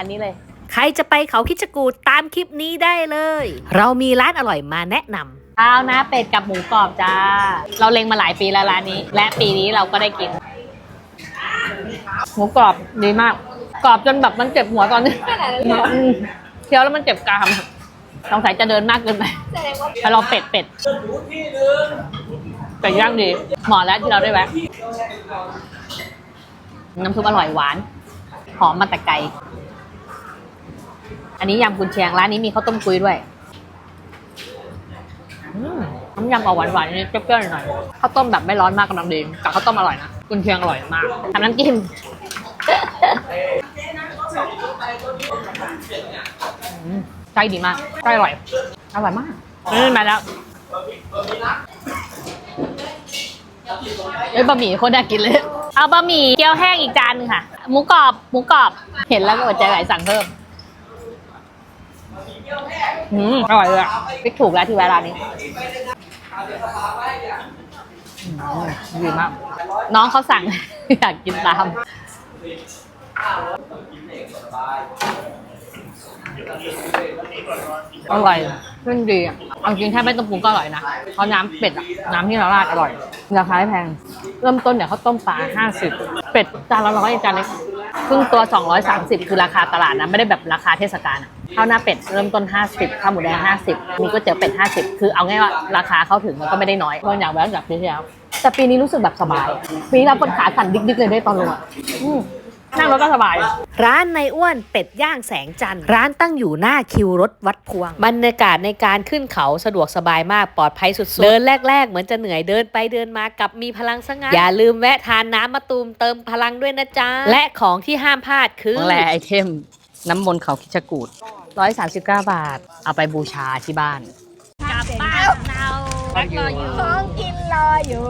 อันนี้เลย ใครจะไปเขาคิดจกูดตามคลิปนี้ได้เลย เรามีร้านอร่อยมาแนะนำ ข้าวหน้าเป็ดกับหมูกรอบจ้า เราเล็งมาหลายปีแล้วร้านนี้ และปีนี้เราก็ได้กิน หมูกรอบดีมาก กรอบจนแบบมันเจ็บหัวตอนนี้อืมเคี้ยวแล้วมันเจ็บกรามสงสัยจะเดินมากเกินไปไปลองเป็ดเป็ดเป็ดย่างดีเหมาะแล้วที่เราได้แวะน้ำซุปอร่อยหวาน หอมมาแต่ไกล อันนี้ยำกุนเชียงร้านนี้มีข้าวต้มกุยด้วยอืมน้ำยำเอาหวานๆนิดเปรี้ยวๆหน่อยข้าวต้มแบบไม่ร้อนมากกำลังดีกับข้าวต้มอร่อยนะกุนเชียงอร่อยมากทำน้ำจิ้มอืมไส้ดีมากไส้อร่อย อร่อยมากนี่มาแล้วเอ้ยบะหมี่โคตรน่ากินเลย เอาบะหมี่เกี๊ยวแห้งอีกจานหนึงค่ะ หมูกรอบ หมูกรอบ เห็นแล้วก็อดใจไหลสั่งเพิ่ม อืมอร่อยเลยอะพิกถูกแล้วที่แวะร้านนี้อืมดีมาก น้องเขาสั่ง อยากกินตาม อร่อยขึ้นดีอะเอาจริงแค่ไม่ต้องปรุงก็อร่อยนะเพราะน้ำเป็ดอะน้ำที่เราราดอร่อย ราคาไม่แพง เริ่มต้นเนี่ยเขาต้มปลาห้าสิบเป็ดจานละร้อยจานเล็กครึ่งตัว230คือราคาตลาดนะ ไม่ได้แบบราคาเทศกาลอะ ข้าวหน้าเป็ดเริ่มต้น 50ข้าวหมูแดง 50 มีก๋วยเตี๋ยวเป็ด 50 คือเอาง่ายว่าราคาเข้าถึงมันก็ไม่ได้น้อยคนอยากแวะจากปีที่แล้วแต่ปีนี้รู้สึกแบบสบายอะปีที่แล้วปวดขาสั่นดิ๊กๆเลยด้วยตอนลงอะอืมนั่งรถก็สบาย ร้านในอ้วนเป็ดย่างแสงจันทร์ร้านตั้งอยู่หน้าคิวรถวัดพวง บรรยากาศในการขึ้นเขาสะดวกสบายมากปลอดภัยสุดๆ เดินแรก ๆ เหมือนจะเหนื่อยเดินไปเดินมากับมีพลังสง่าอย่าลืมแวะทานน้ำมะตูมเติมพลังด้วยนะจ๊ะ และของที่ห้ามพลาดคือของแรไอเทมน้ำมนต์เขาคิดจกูด 139 บาท เอาไปบูชาที่บ้าน กลับบ้านเรารออยู่ของกินรออยู่